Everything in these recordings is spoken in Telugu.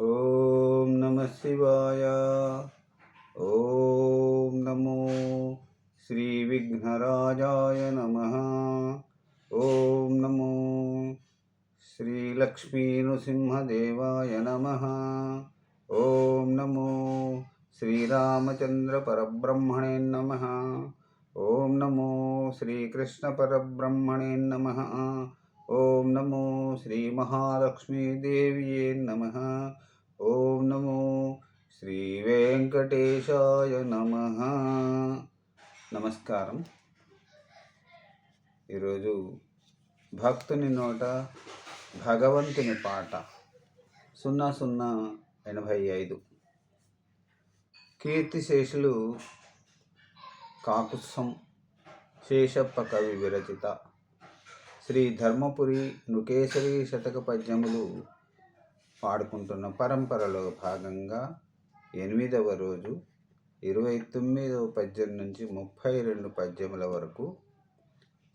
ఓం నమ శివాయ. ఓం నమో శ్రీ విఘ్నరాజాయ నమ. ఓం నమో శ్రీ లక్ష్మీ నృసింహదేవాయ నమ. ఓం నమో శ్రీరామచంద్ర పరబ్రహ్మణే నమ. ఓం నమో శ్రీకృష్ణ పరబ్రహ్మణే నమ. ఓం నమో శ్రీ మహాలక్ష్మీదేవియే నమ. ఓం నమో శ్రీ వెంకటేశాయ నమ. నమస్కారం. ఈరోజు భక్తుని నోట భగవంతుని పాట సున్నా సున్నా ఎనభై ఐదు. కీర్తిశేషులు కాకుత్సం శేషప్ప కవి విరచిత శ్రీ ధర్మపురి నృకేశరి శతక పద్యములు పాడుకుంటున్న పరంపరలో భాగంగా ఎనిమిదవ రోజు ఇరవై తొమ్మిదవ పద్యం నుంచి ముప్పై రెండు పద్యముల వరకు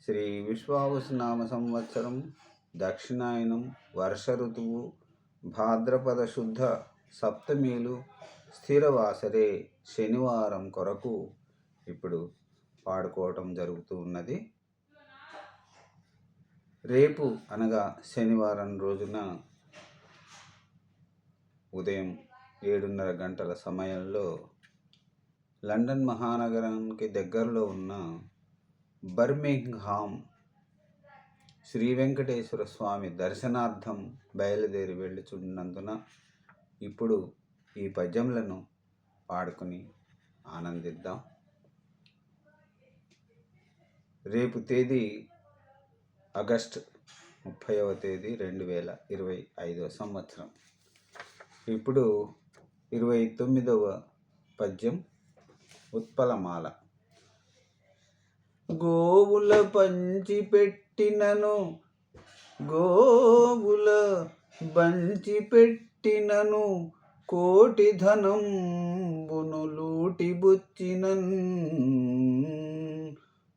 శ్రీ విశ్వావసునామ సంవత్సరం దక్షిణాయనం వర్ష ఋతువు భాద్రపద శుద్ధ సప్తమిలు స్థిరవాసరే శనివారం కొరకు ఇప్పుడు పాడుకోవటం జరుగుతూ ఉన్నది. రేపు అనగా శనివారం రోజున ఉదయం ఏడున్నర గంటల సమయంలో లండన్ మహానగరానికి దగ్గరలో ఉన్న బర్మింగ్హామ్ శ్రీ వెంకటేశ్వర స్వామి దర్శనార్థం బయలుదేరి వెళ్ళుచున్నందున ఇప్పుడు ఈ పద్యములను పాడుకుని ఆనందిద్దాం. రేపు తేదీ ఆగస్ట్ ముప్పైవ తేదీ రెండు వేల ఇరవై ఐదవ సంవత్సరం. ఇప్పుడు ఇరవై తొమ్మిదవ పద్యం ఉత్పలమాల. గోవుల పంచి పెట్టినను గోవుల బంచి పెట్టినను కోటి ధనం లూటి బుచ్చినన్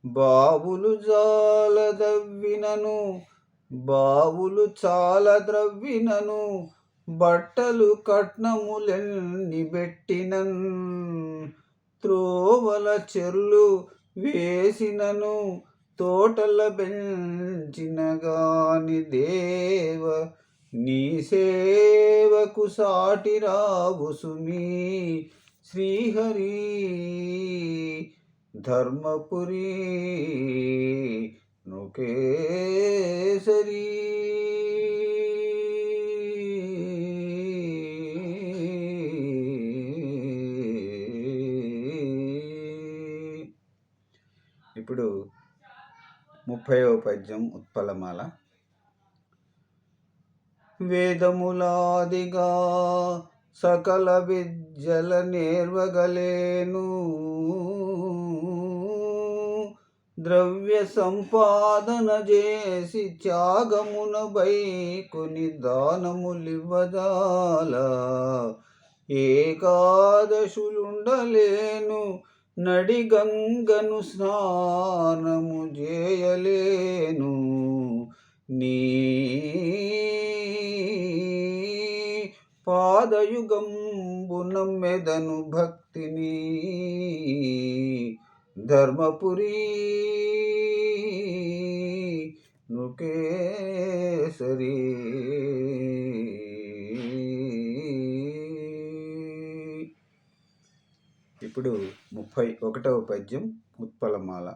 బావులు జాల దవ్వినను బావులు చాలా ద్రవ్వినను బట్టలు కట్నములెన్ని పెట్టినన్ త్రోవల చెర్లు వేసినను తోటల పెంచిన గాని దేవ నీ సేవకు సాటి రావు సుమీ శ్రీహరి. ధర్మపురి నుకేసరి. ఇప్పుడు ముప్పయో పద్యం ఉత్పలమాల. వేదములాదిగా సకల విద్యల నేర్వగలేను. ద్రవ్య సంపాదన చేసి త్యాగమున బైకుని దానములివ్వదాల. ఏకాదశులుండలేను నడి గంగను స్నానము చేయలేను. నీ పాదయుగంబునమ్మెదను భక్తిని ధర్మపురి నుకేసరి. ఇప్పుడు ముప్పై ఒకటవ పద్యం ఉత్పలమాల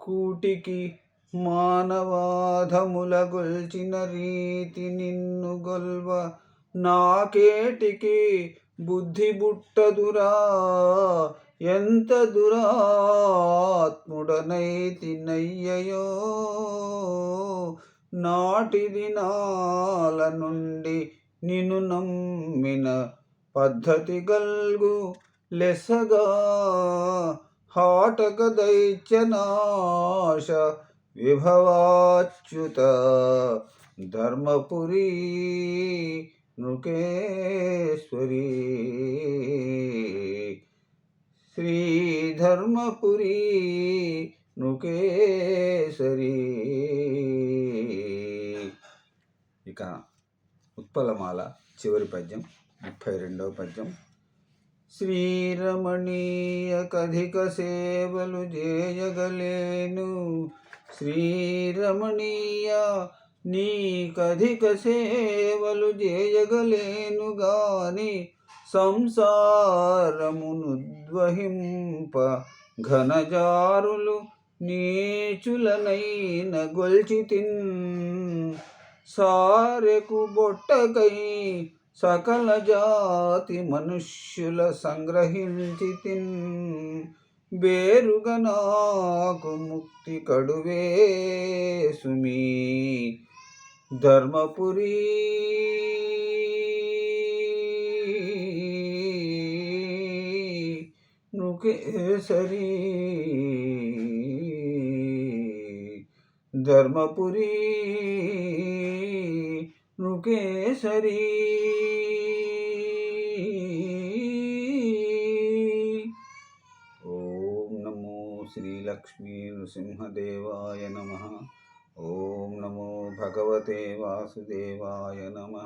కూటికి మానవాధముల గొల్చిన రీతి నిన్ను గొల్వ. నాకేటికి బుద్ధి బుట్టదురా ఎంత దురాత్ముడనైతి నయ్యయో నాటి దినాల నుండి నిన్ను నమ్మిన పద్ధతి గల్గు లెసగా హాటక దైత్యనాశ విభవాచ్యుత ధర్మపురీ నృకేశ్వరీ శ్రీధర్మపురి నృకేశ్వరి ఇక ఉత్పలమాల చివరి పద్యం ముప్పై రెండవ పద్యం. శ్రీరమణీయ కధిక సేవలు చేయగలేను శ్రీరమణీయ నీకధిక సేవలు చేయగలేను గాని సంసారమునుద్వహింప ఘనజారులు నీచులనైన గొల్చితిన్ సారెకు బొట్టకై సకల జాతి మనుష్యుల సంగ్రహించి తిన్ బేరుగా నాకు ముక్తి కడువే సుమీ ధర్మపురి నృకేసరి ధర్మపురి నృకేసరి ఓం నమో శ్రీలక్ష్మీ నృసింహదేవాయ నమ ఓం నమో భగవతే వాసుదేవాయ నమ.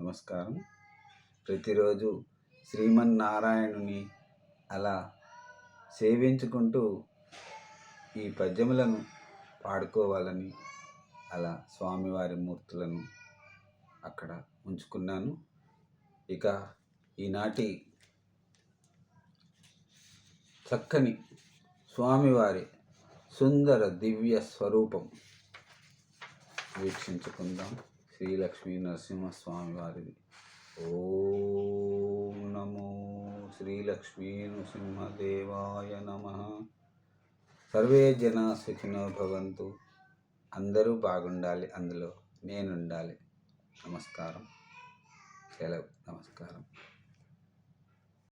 నమస్కారం. ప్రతిరోజు శ్రీమన్నారాయణుని అలా సేవించుకుంటూ ఈ పద్యములను పాడుకోవాలని అలా స్వామివారి మూర్తులను అక్కడ ఉంచుకున్నాను. ఇక ఈనాటి చక్కని స్వామివారి సుందర దివ్య స్వరూపం వీక్షించుకుందాం. శ్రీలక్ష్మీ నరసింహస్వామి వారిది. ఓం నమో శ్రీలక్ష్మీ నృసింహదేవాయ నమ. సర్వే జన సుఖినో భవంతు. అందరూ బాగుండాలి అందులో నేనుండాలి. నమస్కారం. సెలవు. నమస్కారం.